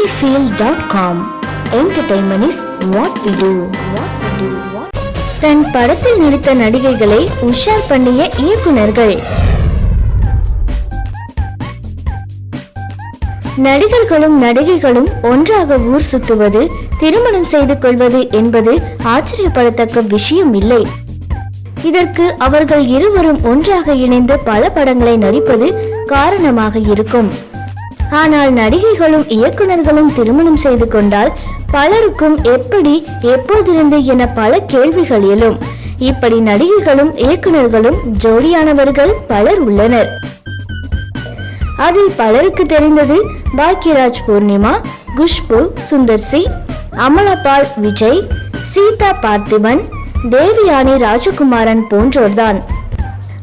cinefield.com entertainment is what we do what we do. தன் படத்தில் நடித்த நடிகைகளை உஷார் பண்ணிய இயக்குநர்கள். நடிகர்களும் நடிகைகளும் ஒன்றாக ஊர் சுத்துவது திருமணம் செய்து கொள்வது என்பது ஆச்சரியப்படத்தக்க விஷயம் இல்லை. இதற்கு அவர்கள் இருவரும் ஒன்றாக இணைந்து பல படங்களை நடிப்பது காரணமாக இருக்கும். ஆனால் நடிகைகளும் இயக்குனர்களும் திருமணம் செய்து கொண்டால் பலருக்கும் எப்படி எப்போதிருந்து என பல கேள்விகள் எழும் இப்படி நடிகைகளும் இயக்குனர்களும் ஜோடியானவர்கள் பலர் உள்ளனர். அதில் பலருக்கு தெரிந்தது பாக்யராஜ் பூர்ணிமா குஷ்பு சுந்தர் சி அமலபால் விஜய் சீதா பார்த்திபன் தேவியானி ராஜகுமாரன் போன்றோர்தான்.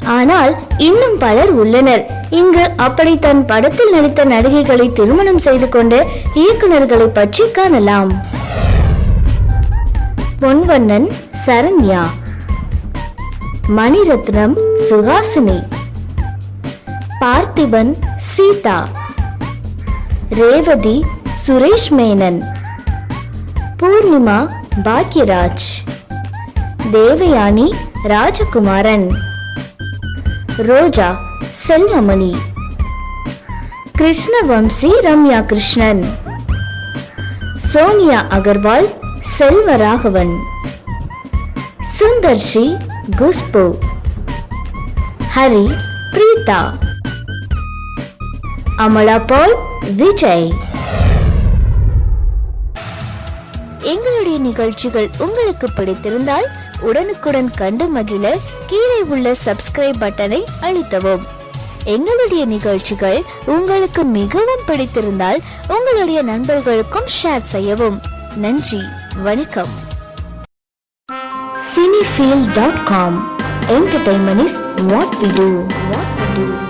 ஆனால் இன்னும் பலர் உள்ளனர். இங்கு அப்படி தன் படத்தில் நடித்த நடிகைகளை திருமணம் செய்து கொண்ட இயக்குநர்களை பற்றி காணலாம். பொன்வண்ணன் சரண்யா. மணிரத்னம் சுஹாசினி. பார்த்திபன் சீதா. ரேவதி சுரேஷ் மேனன். பூர்ணிமா பாக்யராஜ். தேவயானி ராஜகுமாரன். ரோஜா செல்வமணி. கிருஷ்ணவம்சி ரம்யா கிருஷ்ணன் சோனியா அகர்வால் செல்வராகவன். சுந்தர்ஷி குஷ்பு. ஹரி பிரீதா. அமலா பால் விஜய். எங்களுடைய நிகழ்ச்சிகள் உங்களுக்கு பிடித்திருந்தால் உடனுக்குடன் கண்டு மகிழ கீழே உள்ள சப்ஸ்கிரைப் பட்டனை அழுத்தவும். எங்களுடைய நிகழ்ச்சிகள் உங்களுக்கு மிகவும் பிடித்திருந்தால் உங்களுடைய நண்பர்களுக்கும் ஷேர் செய்யவும். நன்றி வணக்கம். Cinefeel dot com entertainment is what we do what we do